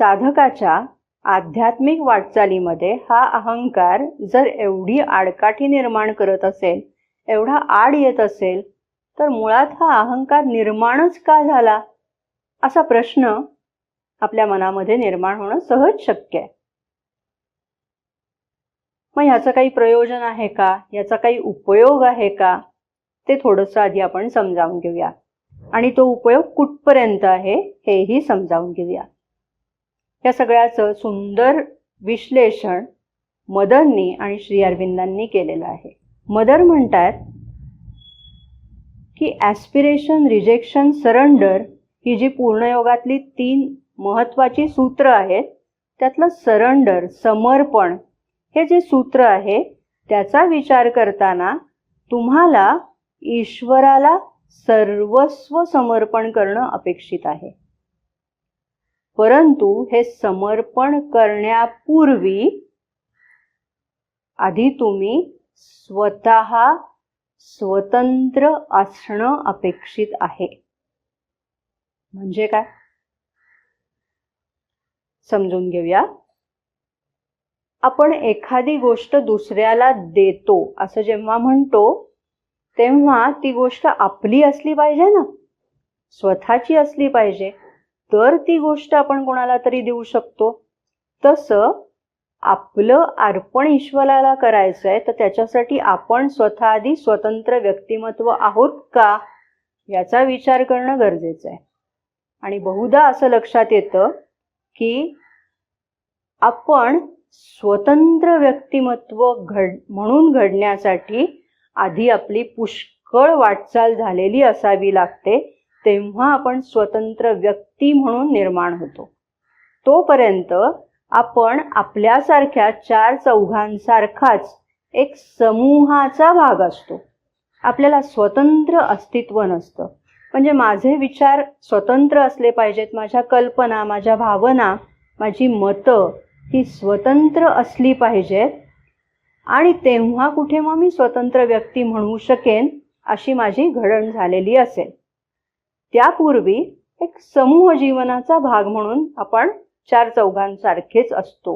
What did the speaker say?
साधकाच्या आध्यात्मिक वाटचालीमध्ये हा अहंकार जर एवढी आडकाठी निर्माण करत असेल एवढा आड येत असेल तर मुळात हा अहंकार निर्माणच का झाला? असा प्रश्न आपल्या मनामध्ये निर्माण होणं सहज शक्य आहे. मग ह्याचं काही प्रयोजन आहे का? याचा काही उपयोग आहे का? ते थोडंसं आधी आपण समजावून घेऊया. आणि तो उपयोग कुठपर्यंत आहे हेही समजावून घेऊया. या सगळ्याचं सुंदर विश्लेषण मदरनी आणि श्री अरविंदांनी केलेलं आहे. मदर म्हणतात की ॲस्पिरेशन रिजेक्शन सरेंडर ही जी पूर्णयोगातली तीन महत्वाची सूत्र आहेत त्यातलं सरेंडर समर्पण हे जे सूत्र आहे त्याचा विचार करताना तुम्हाला ईश्वराला सर्वस्व समर्पण करणं अपेक्षित आहे. परंतु हे समर्पण करण्यापूर्वी आधी तुम्ही स्वतः स्वतंत्र असणं अपेक्षित आहे. म्हणजे काय? समजून घेऊया. आपण एखादी गोष्ट दुसऱ्याला देतो असं जेव्हा म्हणतो तेव्हा ती गोष्ट आपली असली पाहिजे ना? स्वतःची असली पाहिजे. तर ती गोष्ट आपण कोणाला तरी देऊ शकतो. तसं आपलं अर्पण ईश्वराला करायचं आहे तर त्याच्यासाठी आपण स्वतः आधी स्वतंत्र व्यक्तिमत्व आहोत का याचा विचार करणं गरजेचं आहे. आणि बहुधा असं लक्षात येतं की आपण स्वतंत्र व्यक्तिमत्व घड म्हणून घडण्यासाठी आधी आपली पुष्कळ वाटचाल झालेली असावी लागते. तेव्हा आपण स्वतंत्र व्यक्ती म्हणून निर्माण होतो. तोपर्यंत आपण आपल्यासारख्या चार चौघांसारखाच एक समूहाचा भाग असतो. आपल्याला स्वतंत्र अस्तित्व नसतं. म्हणजे माझे विचार स्वतंत्र असले पाहिजेत. माझ्या कल्पना माझ्या भावना माझी मतं ही स्वतंत्र असली पाहिजेत. आणि तेव्हा कुठे मग मी स्वतंत्र व्यक्ती म्हणू शकेन अशी माझी घडण झालेली असेल. त्यापूर्वी एक समूह जीवनाचा भाग म्हणून आपण चार चौघांसारखेच असतो.